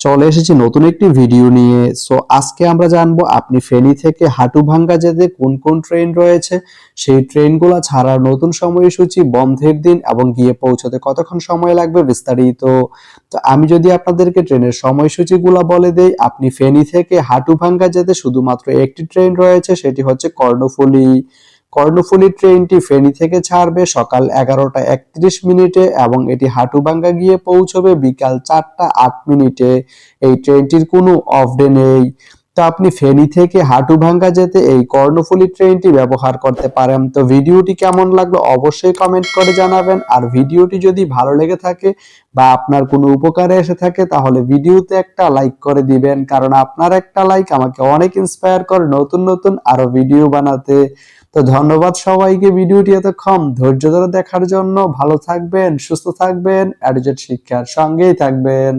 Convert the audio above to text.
চলে এসেছি নতুন একটি ভিডিও নিয়ে। সো আজকে আমরা জানব আপনি ফেনী থেকে হাটুভাঙ্গা যেতে কোন কোন ট্রেন রয়েছে? সেই ট্রেনগুলো ছাড়ার নতুন সময়সূচি, বন্ধের দিন এবং গিয়ে পৌঁছতে কতক্ষণ সময় লাগবে বিস্তারিত। তো আমি যদি আপনাদেরকে ট্রেনের সময়সূচিগুলো বলে দেই, আপনি ফেনী থেকে হাটুভাঙ্গা যেতে শুধুমাত্র একটি ট্রেন রয়েছে, সেটি হচ্ছে কর্ণফুলী। কর্ণফুলী ট্রেনটি ফেনী থেকে ছাড়বে সকাল এগারোটা একত্রিশ মিনিটে এবং এটি হাটুবাঙ্গা গিয়ে পৌঁছবে বিকাল চারটা আট মিনিটে। এই ট্রেনটির কোনো অফ ডে নেই। তো আপনি ফেনী থেকে হাটুভাঙ্গা যেতে এই কর্ণফুলী ট্রেনটি ব্যবহার করতে পারেন। তো ভিডিওটি কেমন লাগল অবশ্যই কমেন্ট করে জানাবেন। আর ভিডিওটি যদি ভালো লেগে থাকে বা আপনার কোনো উপকারে এসে থাকে, তাহলে ভিডিওতে একটা লাইক করে দিবেন। কারণ আপনার একটা লাইক আমাকে অনেক ইন্সপায়ার করে নতুন নতুন আরও ভিডিও বানাতে। তো ধন্যবাদ সবাইকে ভিডিওটি এতক্ষণ ধৈর্য ধরে দেখার জন্য। ভালো থাকবেন, সুস্থ থাকবেন অ্যাডজেট শিক্ষার সঙ্গেই থাকবেন।